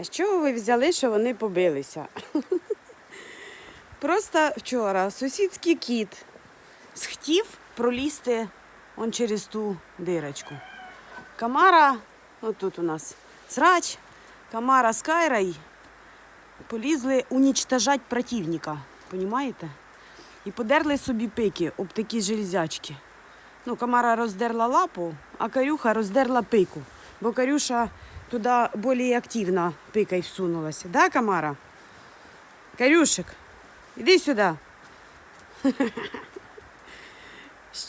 А з чого ви взяли, що вони побилися? Просто вчора сусідський кіт схотів пролізти он через ту дирочку. Камара, отут у нас срач, Камара з Кайрой полізли унічтожати противника. Понімаєте? І подерли собі пики об такі железячки. Ну, Камара роздерла лапу, а Карюха роздерла пику. Бо Карюша туди більш активно пикой всунулася. Да, Камара? Карюшик, іди сюди.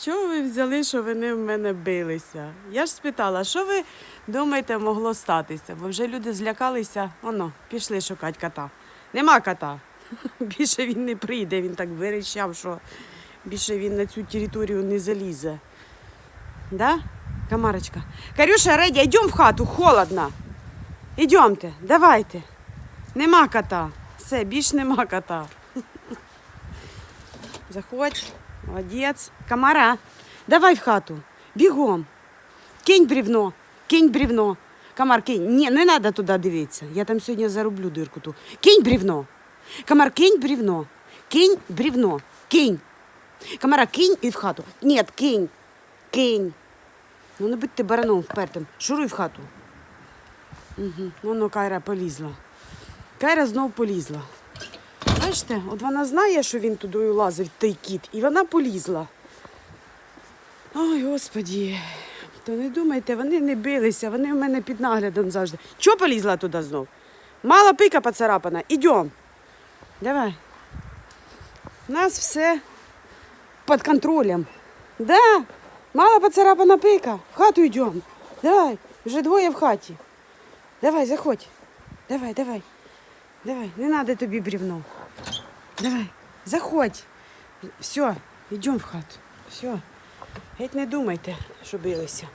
Що ви взяли, що вони в мене билися? Я ж спитала, що ви думаєте, могло статися? Бо вже люди злякалися, воно, пішли шукати кота. Нема кота. Більше він не прийде, він так вирішав, що більше він на цю територію не залізе. Да, Камарочка? Карюша, Редя, йдемо в хату, холодно. Ідемте, давайте. Нема кота. Все, більш нема кота. Заходь, молодець. Камара, давай в хату. Бігом. Кинь бревно, кинь бревно. Камар, кинь. Ні, не треба туди дивитися. Я там сьогодні зароблю дирку ту. Кинь бревно. Камар, кинь бревно. Кинь бревно. Кинь. Камара, кинь і в хату. Ні, кинь. Кинь. Ну не будь ти бараном впертим. Шуруй в хату. Угу. Воно Кайра полізла. Кайра знов полізла. Бачите, от вона знає, що він туди лазить, той кіт, і вона полізла. Ой, господі. То не думайте, вони не билися, вони в мене під наглядом завжди. Чого полізла туди знов? Мала пика поцарапана. Ідем. Давай. У нас все під контролем. Да, мала поцарапана пика. В хату йдемо. Давай, вже двоє в хаті. Давай, заходь. Давай, давай. Давай, не надо тобі бревно. Давай, заходь. Все, йдемо в хату. Все. Геть не думайте, що билися.